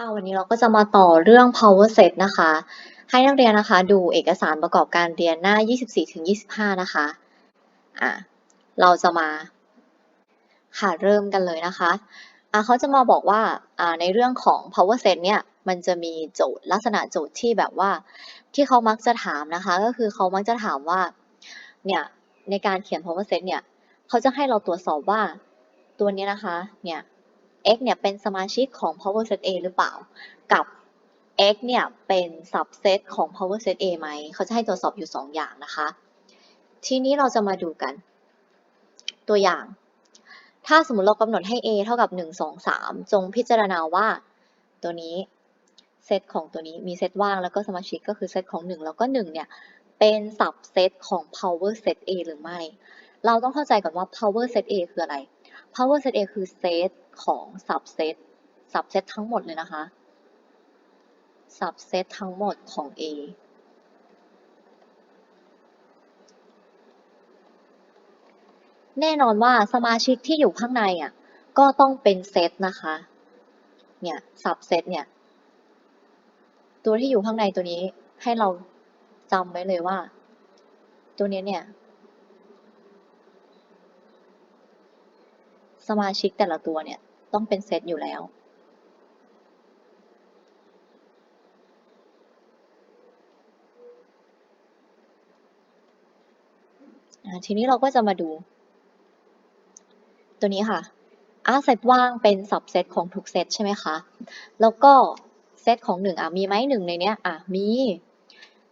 ค่ะวันนี้เราก็จะมาต่อเรื่อง power set นะคะ ให้นักเรียนนะคะ ดูเอกสารประกอบการเรียนหน้า 24-25 นะคะอะเราจะมาค่ะเริ่มกันเลยนะคะอะเขาจะมาบอกว่าอ่าในเรื่องของ power set เนี่ยมันจะมีโจทย์ลักษณะโจทย์ที่แบบว่า ที่เขามักจะถามนะคะ ก็คือเขามักจะถามว่าเนี่ยในการเขียน power set เนี่ยเขาจะให้เราตรวจสอบว่าตัวนี้นะคะเนี่ย x เนี่ยเป็นสมาชิกของ power set A หรือเปล่า กับ x เนี่ยเป็น subset ของ power set A ไหม เขาจะให้ตรวจสอบอยู่ 2 อย่างนะคะ ทีนี้เราจะมาดูกัน ตัวอย่าง ถ้าสมมติเรากำหนดให้ A เท่ากับ 1 2 3 จงพิจารณาว่า ตัวนี้เซตของตัวนี้มีเซตว่างแล้วก็สมาชิกก็คือเซตของ 1 แล้วก็ 1 เนี่ย เป็น subset ของ power set A หรือไม่ เราต้องเข้าใจก่อนว่า power set A คืออะไร power set A คือเซตของ subset subset ทั้งหมดเลยนะคะ subset ทั้งหมดของ A แน่นอนว่าสมาชิกที่อยู่ข้างในอะก็ต้องเป็นเซตนะคะ เนี่ย subset เนี่ย ตัวที่อยู่ข้างในตัวนี้ให้เราจำไว้เลยว่า ตัวนี้เนี่ย สมาชิกแต่ละตัวเนี่ยต้องเป็นเซตอยู่แล้ว ทีนี้เราก็จะมาดู ตัวนี้ค่ะอ่าเซตว่างเป็นสับเซตของทุกเซตใช่ไหมคะ แล้วก็เซตของหนึ่งอะมีไหมหนึ่งในเนี้ยอะมี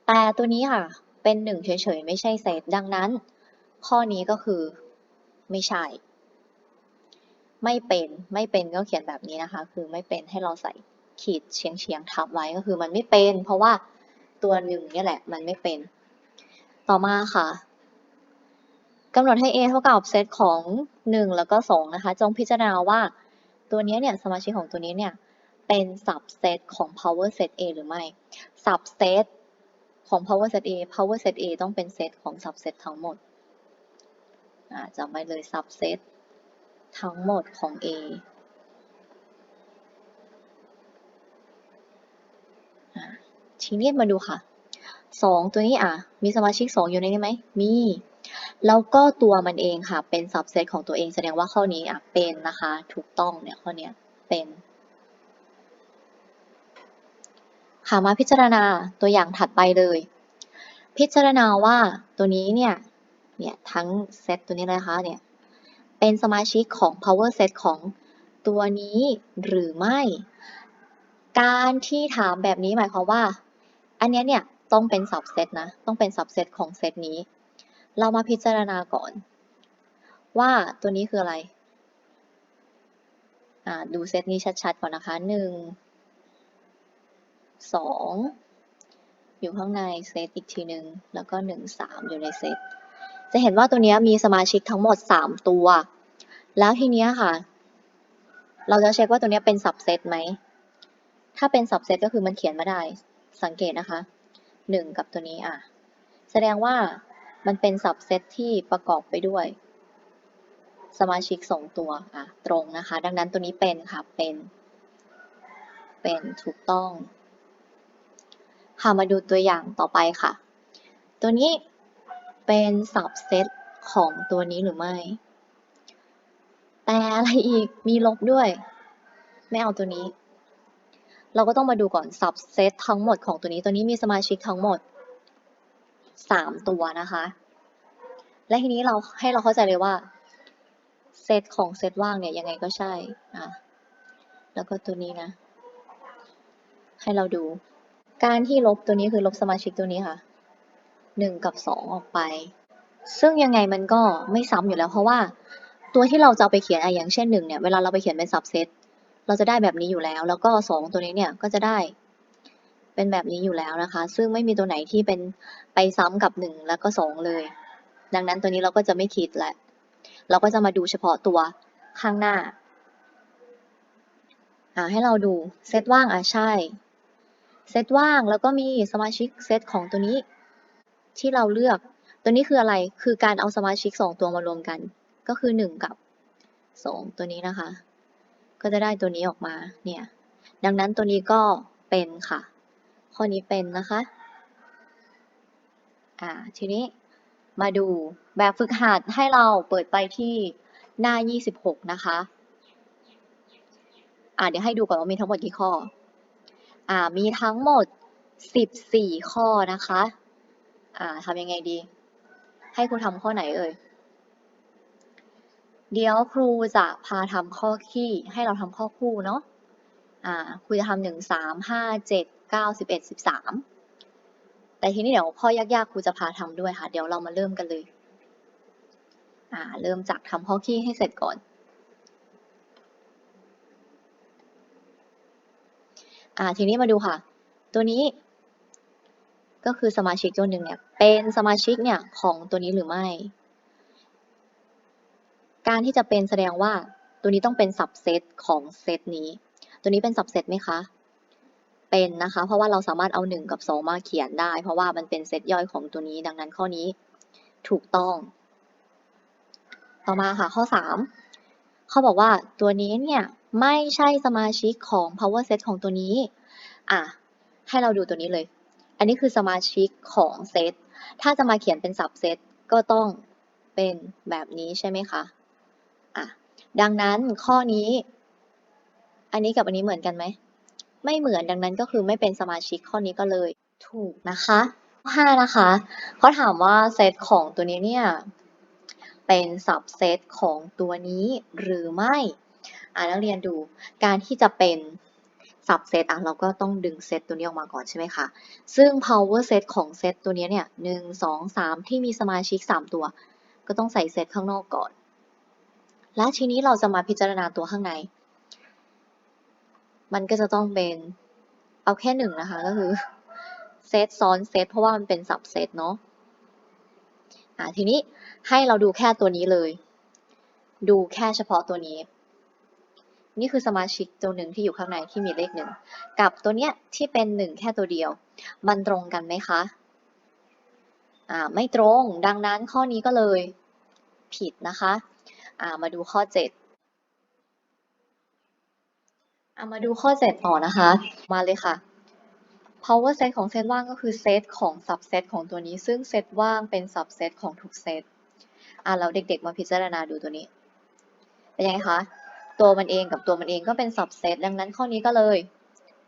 แต่ตัวนี้ค่ะ เป็นหนึ่งเฉยๆ ไม่ใช่เซตดังนั้น ข้อนี้ก็คือไม่ใช่ ไม่เป็นไม่เป็นก็เขียนแบบนี้นะคะ คือไม่เป็นให้เราใส่ขีดเฉียงเฉียงๆทับไว้ก็คือมันไม่เป็น เพราะว่าตัวหนึ่งนี่แหละมันไม่เป็น ต่อมาค่ะกำหนดให้ A เท่ากับเซตของ 1 แล้วก็ 2 นะคะ จงพิจารณาว่าตัวนี้เนี่ยสมาชิกของตัวนี้เนี่ยเป็น subset ของ power set A หรือไม่ subset ของ power set A power set A ต้องเป็นเซตของ subset ทั้งหมดจำไว้เลย subset ทั้งหมดของ A อทีนี้มาดูค่ะสองตัวนี้อะ มีสมาชิกสองอยู่ในนี้ไหม มี แล้วก็ตัวมันเองค่ะ เป็น subset ของตัวเอง แสดงว่าข้อนี้อะ เป็นนะคะ ถูกต้องเนี่ยข้อเนี้ยเป็น ค่ะ มาพิจารณาตัวอย่างถัดไปเลย พิจารณาว่าตัวนี้เนี่ย เนี่ยทั้งเซตตัวนี้เลยนะคะเนี่ย เป็นสมาชิกของ power set ของตัวนี้หรือไม่ การที่ถามแบบนี้หมายความว่า อันนี้เนี่ยต้องเป็น subset นะ ต้องเป็น subset ของเซตนี้ เรามาพิจารณาก่อน ว่าตัวนี้คืออะไรดูเซตนี้ชัดๆก่อนนะคะหนึ่งสองอยู่ข้างในเซตอีกทีหนึ่งแล้วก็หนึ่งสามอยู่ในเซต จะเห็นว่าตัวนี้มีสมาชิกทั้งหมดสามตัว แล้วทีเนี้ยค่ะ เราจะเช็คว่าตัวนี้เป็น subset ไหม ถ้าเป็น subset ก็คือมันเขียนมาได้ สังเกตนะคะหนึ่งกับตัวนี้อะ แสดงว่ามันเป็น subset ที่ประกอบไปด้วย สมาชิกสองตัวอะตรงนะคะ ดังนั้นตัวนี้เป็นค่ะ เป็น เป็นถูกต้องค่ะมาดูตัวอย่างต่อไปค่ะ ตัวนี้ เป็น subset ของตัวนี้หรือไม่ แต่อะไรอีกมีลบด้วย ไม่เอาตัวนี้ เราก็ต้องมาดูก่อน subset ทั้งหมดของตัวนี้ ตัวนี้มีสมาชิกทั้งหมด 3 ตัวนะคะ และทีนี้เราให้เราเข้าใจเลยว่าเซตของเซตว่างเนี่ยยังไงก็ใช่อะแล้วก็ตัวนี้นะ ให้เราดู การที่ลบตัวนี้คือลบสมาชิกตัวนี้ค่ะ 1 กับ 2 ออกไป ซึ่งยังไงมันก็ไม่ซ้ำอยู่แล้วเพราะว่า ตัวที่เราจะไปเขียนอะอย่างเช่น1เนี่ยเวลาเราไปเขียนเป็น subset เราจะได้แบบนี้อยู่แล้ว แล้วก็ 2 ตัวนี้เนี่ยก็จะได้เป็นแบบนี้อยู่แล้วนะคะ ซึ่งไม่มีตัวไหนที่เป็นไปซ้ำกับ 1 แล้วก็ 2 เลย ดังนั้นตัวนี้เราก็จะไม่คิดแหละ เราก็จะมาดูเฉพาะตัวข้างหน้าอ่าให้เราดูเซตว่างอะใช่ เซตว่างแล้วก็มีสมาชิกเซตของตัวนี้ ที่เราเลือก ตัวนี้คืออะไร คือการเอาสมาชิก 2 ตัวมารวมกัน ก็คือ 1 กับ 2 ตัวนี้นะคะ ก็จะได้ตัวนี้ออกมา เนี่ย ดังนั้นตัวนี้ก็เป็นค่ะ ข้อนี้เป็นนะคะ อ่า ทีนี้มาดูแบบฝึกหัดให้เราเปิดไปที่หน้า 26 นะคะ อ่าเดี๋ยวให้ดูก่อนว่ามีทั้งหมดกี่ข้อ อ่า มีทั้งหมด 14 ข้อนะคะ อ่าทำยังไงดี ให้ครูทำข้อไหนเอ่ย เดี๋ยวครูจะพาทำข้อขี้ให้เราทำข้อคู่เนาะ อ่า ครูจะทำหนึ่งสามห้าเจ็ดเก้าสิบเอ็ดสิบสามแต่ทีนี้เดี๋ยวข้อยากๆครูจะพาทำด้วยค่ะ เดี๋ยวเรามาเริ่มกันเลย อ่า เริ่มจากทำข้อขี้ให้เสร็จก่อนอ่าทีนี้มาดูค่ะ ตัวนี้ ก็คือสมาชิกตัวหนึ่งเนี่ยเป็นสมาชิกเนี่ยของตัวนี้หรือไม่ การที่จะเป็นแสดงว่าตัวนี้ต้องเป็นสับเซตของเซตนี้ ตัวนี้เป็นสับเซตไหมคะ เป็นนะคะ เพราะว่าเราสามารถเอา 1 กับ 2 มาเขียนได้ เพราะว่ามันเป็นเซตย่อยของตัวนี้ ดังนั้นข้อนี้ถูกต้อง ต่อมาค่ะข้อ 3 เขาบอกว่าตัวนี้เนี่ยไม่ใช่สมาชิกของ power set ของตัวนี้ อะให้เราดูตัวนี้เลย นนี้คือสมาชิกของเซต ถ้าจะมาเขียนเป็นสับเซตก็ต้องเป็นแบบนี้ใช่ไหมคะอะดังนั้นข้อนี้ อันนี้กับอันนี้เหมือนกันไหม ไม่เหมือนดังนั้นก็คือไม่เป็นสมาชิกข้อนี้ก็เลยถูกนะคะห้านะคะเขาถามว่าเซตของตัวนี้เนี่ยเป็นสับเซตของตัวนี้หรือไม่ อ่านักเรียนดูการที่จะเป็น สับเซตอะเราก็ต้องดึงเซตตัวนี้ออกมาก่อนใช่ไหมคะ ซึ่ง power set ของเซตตัวนี้เนี่ยหนึ่งสองสามที่มีสมาชิกสามตัว ก็ต้องใส่เซตข้างนอกก่อน และทีนี้เราจะมาพิจารณาตัวข้างใน มันก็จะต้องเป็นเอาแค่หนึ่งนะคะก็คือเซตซ้อนเซตเพราะว่ามันเป็นสับเซตเนาะอ่าทีนี้ให้เราดูแค่ตัวนี้เลย ดูแค่เฉพาะตัวนี้ นี่คือสมาชิกตัวหนึ่งที่อยู่ข้างในที่มีเลขหนึ่งกับตัวเนี้ยที่เป็นหนึ่งแค่ตัวเดียว มันตรงกันไหมคะอ่าไม่ตรงดังนั้นข้อนี้ก็เลยผิดนะคะอ่ามาดูข้อ7อ่ามาดูข้อ7ต่อนะคะ มาเลยค่ะ power set ของเซตว่างก็คือเซตของ subset ของตัวนี้ ซึ่งเซตว่างเป็น subset ของทุกเซตอ่าเราเด็กๆมาพิจารณาดูตัวนี้ เป็นยังไงคะ ตัวมันเองกับตัวมันเองก็เป็น subset ดังนั้นข้อนี้ก็เลย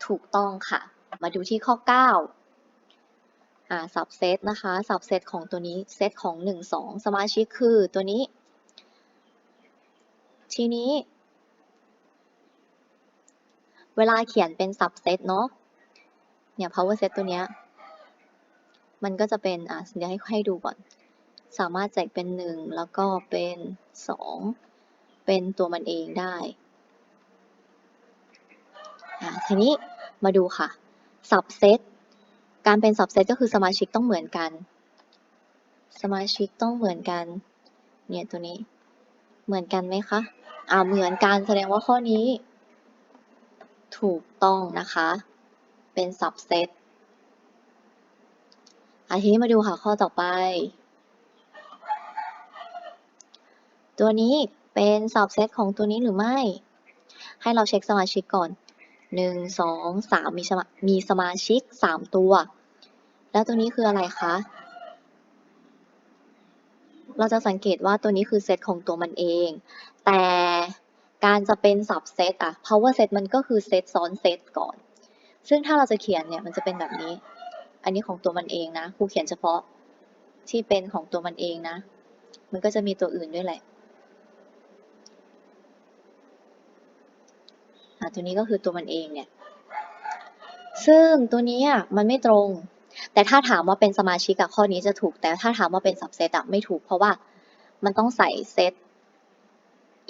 ถูกต้องค่ะ มาดูที่ข้อ 9 อ่า subset นะคะ subset ของตัวนี้เซตของ 1 2 สมาชิกคือตัวนี้ ทีนี้ เวลาเขียนเป็น subset เนาะ เนี่ย power set ตัวเนี้ย มันก็จะเป็น อะเดี๋ยวให้ให้ดูก่อน สามารถแจกเป็น 1 แล้วก็เป็น 2 เป็นตัวมันเองได้ทีนี้มาดูค่ะ subset การเป็น subset ก็คือสมาชิกต้องเหมือนกัน สมาชิกต้องเหมือนกัน เนี่ยตัวนี้ เหมือนกันไหมคะ อ่า เหมือนกัน แสดงว่าข้อนี้ ถูกต้องนะคะ เป็น subset อะทีนี้มาดูค่ะข้อต่อไป ตัวนี้ เป็น subset ของตัวนี้หรือไม่ ให้เราเช็คสมาชิกก่อนหนึ่งสองสามมีสมามีสมาชิกสามตัว แล้วตัวนี้คืออะไรคะ เราจะสังเกตว่าตัวนี้คือเซตของตัวมันเอง แต่การจะเป็น subset อะ power set มันก็คือเซตซ้อนเซตก่อน ซึ่งถ้าเราจะเขียนเนี่ยมันจะเป็นแบบนี้ อันนี้ของตัวมันเองนะ ครูเขียนเฉพาะที่เป็นของตัวมันเองนะ มันก็จะมีตัวอื่นด้วยแหละ อะ ตัวนี้ก็คือตัวมันเองเนี่ย ซึ่งตัวนี้อะมันไม่ตรง แต่ถ้าถามว่าเป็นสมาชิกอะข้อนี้จะถูก แต่ถ้าถามว่าเป็น subset อะไม่ถูก เพราะว่ามันต้องใส่เซต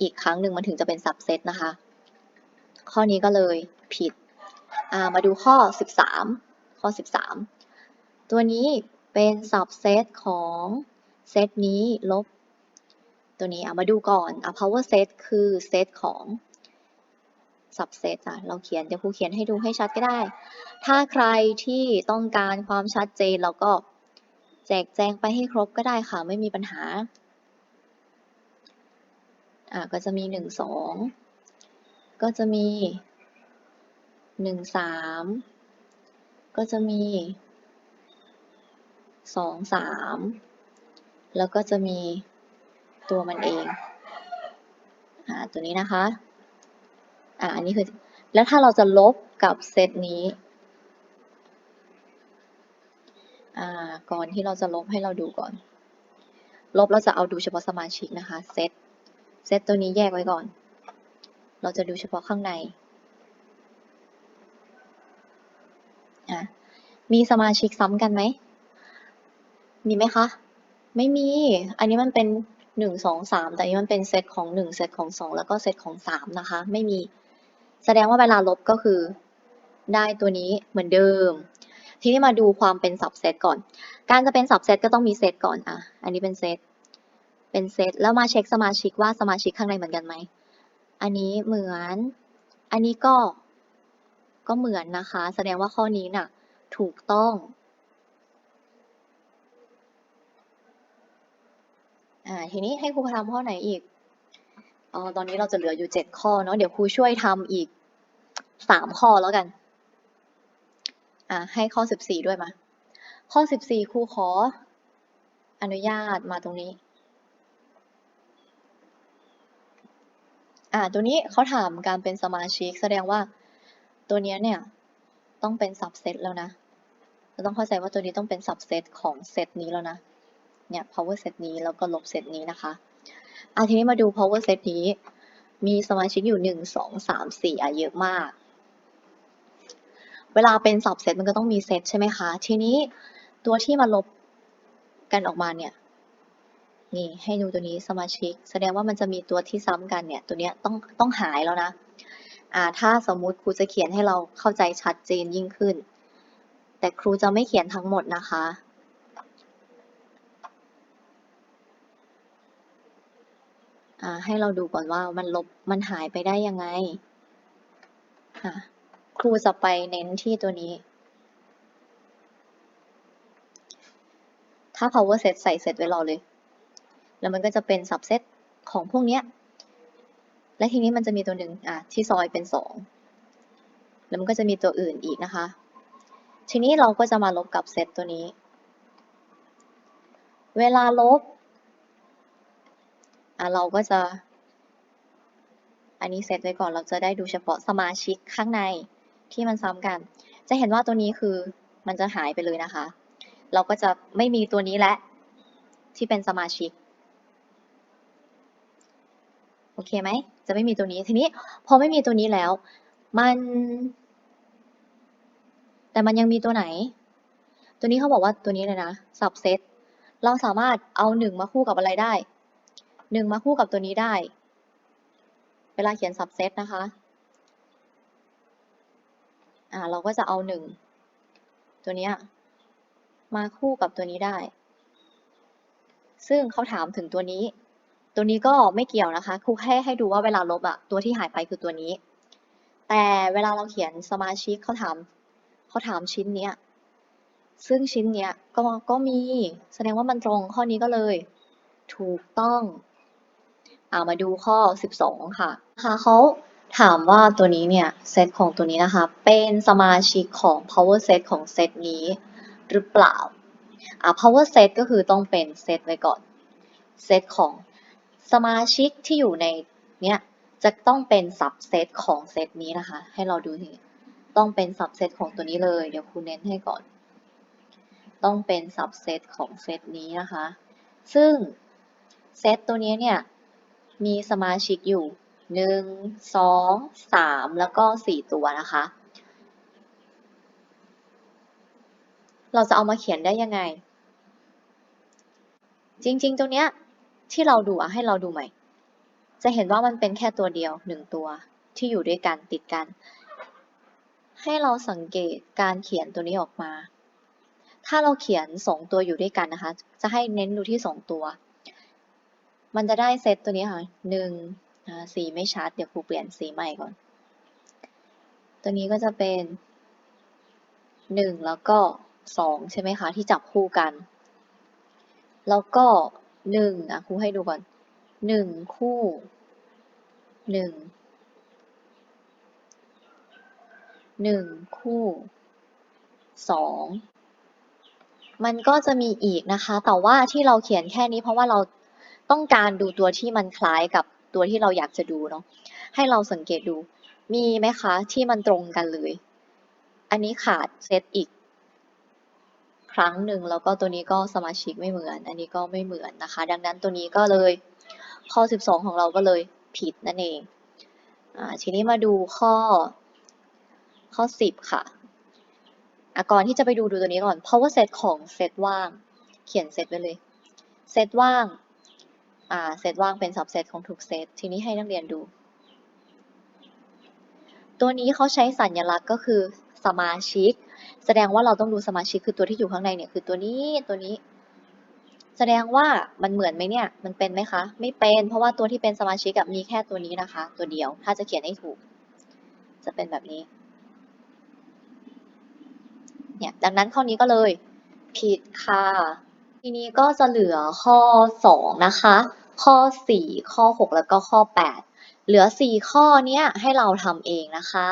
อีกครั้งหนึ่งมันถึงจะเป็น subset นะคะ ข้อนี้ก็เลยผิดามาดูข้อ 13 ข้อ 13 ตัวนี้เป็น subset ของเซตนี้ลบตัวนี้อะมาดูก่อนอะ power set คือเซตของ subset อะเราเขียนเดี๋ยวครูเขียนให้ดูให้ชัดก็ได้ ถ้าใครที่ต้องการความชัดเจนเราก็แจกแจงไปให้ครบก็ได้ค่ะ ไม่มีปัญหา อ่าก็จะมีหนึ่งสองก็จะมีหนึ่งสามก็จะมีสองสามแล้วก็จะมีตัวมันเอง อ่า ตัวนี้นะคะ อ่าอันนี้คือ แล้วถ้าเราจะลบกับเซตนี้อ่าก่อนที่เราจะลบให้เราดูก่อน ลบเราจะเอาดูเฉพาะสมาชิกนะคะเซตเซตตัวนี้แยกไว้ก่อน เราจะดูเฉพาะข้างในอะมีสมาชิกซ้ำกันไหม มีไหมคะ ไม่มี อันนี้มันเป็นหนึ่งสองสามแต่อันนี้มันเป็นเซตของหนึ่งเซตของสองแล้วก็เซตของสามนะคะ ไม่มี แสดงว่าเวลาลบก็คือ ได้ตัวนี้เหมือนเดิม ทีนี้มาดูความเป็นสับเซตก่อน การจะเป็นสับเซตก็ต้องมีเซตก่อนอะ อันนี้เป็นเซต เป็นเซต แล้วมาเช็คสมาชิกว่าสมาชิกข้างในเหมือนกันไหม อันนี้เหมือน อันนี้ก็ ก็เหมือนนะคะ แสดงว่าข้อนี้น่ะ ถูกต้องอ่าทีนี้ให้ครูทำข้อไหนอีกอ๋อตอนนี้เราจะเหลืออยู่เจ็ดข้อเนาะ เดี๋ยวครูช่วยทำอีก สามข้อแล้วกัน อ่าให้ข้อสิบสี่ด้วยมา ข้อสิบสี่ครูขอ อนุญาตมาตรงนี้ อ่า ตัวนี้เขาถามการเป็นสมาชิก แสดงว่าตัวนี้เนี่ย ต้องเป็นสับเซตแล้วนะเราต้องเข้าใจว่าตัวนี้ต้องเป็นสับเซตของเซตนี้แล้วนะ เนี่ย power set นี้แล้วก็ลบเซตนี้นะคะอะทีนี้มาดู power set นี้ มีสมาชิกอยู่หนึ่งสองสามสี่อะเยอะมาก เวลาเป็นสับเซตมันก็ต้องมีเซตใช่ไหมคะ ทีนี้ตัวที่มาลบกันออกมาเนี่ย นี่ให้ดูตัวนี้สมาชิก แสดงว่ามันจะมีตัวที่ซ้ำกันเนี่ย ตัวเนี้ยต้องต้องหายแล้วนะ อ่า ถ้าสมมุติครูจะเขียนให้เราเข้าใจชัดเจนยิ่งขึ้น แต่ครูจะไม่เขียนทั้งหมดนะคะ อ่า ให้เราดูก่อนว่ามันลบมันหายไปได้ยังไง อะ ครูจะไปเน้นที่ตัวนี้ ถ้า power set ใส่เสร็จไว้รอเลย แล้วมันก็จะเป็น subset ของพวกเนี้ย และทีนี้มันจะมีตัวหนึ่งอะที่ซอยเป็นสองแล้วมันก็จะมีตัวอื่นอีกนะคะ ทีนี้เราก็จะมาลบกับเซตตัวนี้ เวลาลบอะเราก็จะอันนี้เซตไว้ก่อนเราจะได้ดูเฉพาะสมาชิกข้างใน ที่มันซ้ำกัน จะเห็นว่าตัวนี้คือมันจะหายไปเลยนะคะ เราก็จะไม่มีตัวนี้และ ที่เป็นสมาชิก โอเคไหม จะไม่มีตัวนี้ ทีนี้พอไม่มีตัวนี้แล้ว มัน แต่มันยังมีตัวไหน ตัวนี้เขาบอกว่าตัวนี้เลยนะ subset เราสามารถเอาหนึ่งมาคู่กับอะไรได้หนึ่งมาคู่กับตัวนี้ได้ เวลาเขียน subset นะคะ อ่าเราก็จะเอาหนึ่งตัวเนี้ยมาคู่กับตัวนี้ได้ ซึ่งเขาถามถึงตัวนี้ ตัวนี้ก็ไม่เกี่ยวนะคะครูแค่ให้ดูว่าเวลาลบอะตัวที่หายไปคือตัวนี้ แต่เวลาเราเขียนสมาชิกเขาถามเขาถามชิ้นเนี้ยซึ่งชิ้นเนี้ยก็ก็มีแสดงว่ามันตรงข้อนี้ก็เลย ถูกต้องอามาดูข้อ 12 ค่ะค่ะเขา ถามว่าตัวนี้เนี่ยเซตของตัวนี้นะคะ เป็นสมาชิกของ power set ของเซตนี้หรือเปล่าอ่า power set ก็คือต้องเป็นเซตไว้ก่อนเซตของสมาชิกที่อยู่ในเนี้ยจะต้องเป็น subset ของเซตนี้นะคะ ให้เราดูทีต้องเป็น subset ของตัวนี้เลย เดี๋ยวครูเน้นให้ก่อน ต้องเป็น subset ของเซตนี้นะคะ ซึ่งเซตตัวนี้เนี่ยมีสมาชิกอยู่ หนึ่งสองสามแล้วก็สี่ตัวนะคะ เราจะเอามาเขียนได้ยังไง จริงๆตัวเนี้ยที่เราดูอะให้เราดูใหม่ จะเห็นว่ามันเป็นแค่ตัวเดียวหนึ่งตัวที่อยู่ด้วยกันติดกัน ให้เราสังเกตการเขียนตัวนี้ออกมา ถ้าเราเขียนสองตัวอยู่ด้วยกันนะคะ จะให้เน้นดูที่สองตัว มันจะได้เซตตัวนี้ค่ะหนึ่ง สีไม่ชัด เดี๋ยวครูเปลี่ยนสีใหม่ก่อน ตัวนี้ก็จะเป็นหนึ่งแล้วก็สองใช่ไหมคะที่จับคู่กัน แล้วก็หนึ่งอะครูให้ดูก่อนหนึ่งคู่หนึ่งหนึ่งคู่สองมันก็จะมีอีกนะคะ แต่ว่าที่เราเขียนแค่นี้เพราะว่าเราต้องการดูตัวที่มันคล้ายกับ ตัวที่เราอยากจะดูเนาะให้เราสังเกตดู มีไหมคะที่มันตรงกันเลย อันนี้ขาดเซตอีก ครั้งหนึ่งแล้วก็ตัวนี้ก็สมาชิกไม่เหมือน อันนี้ก็ไม่เหมือนนะคะ ดังนั้นตัวนี้ก็เลยข้อ 12 ของเราก็เลยผิดนั่นเองอ่าทีนี้มาดูข้อข้อ 10 ค่ะก่อนที่จะไปดูดูตัวนี้ก่อน power set ของเซตว่าง เขียนเซตไว้เลย เซตว่าง เซตว่างเป็น subset ของทุกเซต ทีนี้ให้นักเรียนดู ตัวนี้เขาใช้สัญลักษณ์ก็คือสมาชิก แสดงว่าเราต้องดูสมาชิกคือตัวที่อยู่ข้างในเนี่ยคือตัวนี้ตัวนี้ แสดงว่ามันเหมือนไหมเนี่ย มันเป็นไหมคะ ไม่เป็น เพราะว่าตัวที่เป็นสมาชิกมีแค่ตัวนี้นะคะ ตัวเดียว ถ้าจะเขียนให้ถูก จะเป็นแบบนี้ เนี่ย ดังนั้นข้อนี้ก็เลยผิดค่ะ ทีนี้ก็จะเหลือข้อ 2 นะคะ ข้อ 4 ข้อ 6 แล้วก็ข้อ 8 เหลือ 4 ข้อเนี้ยให้เราทำเองนะคะ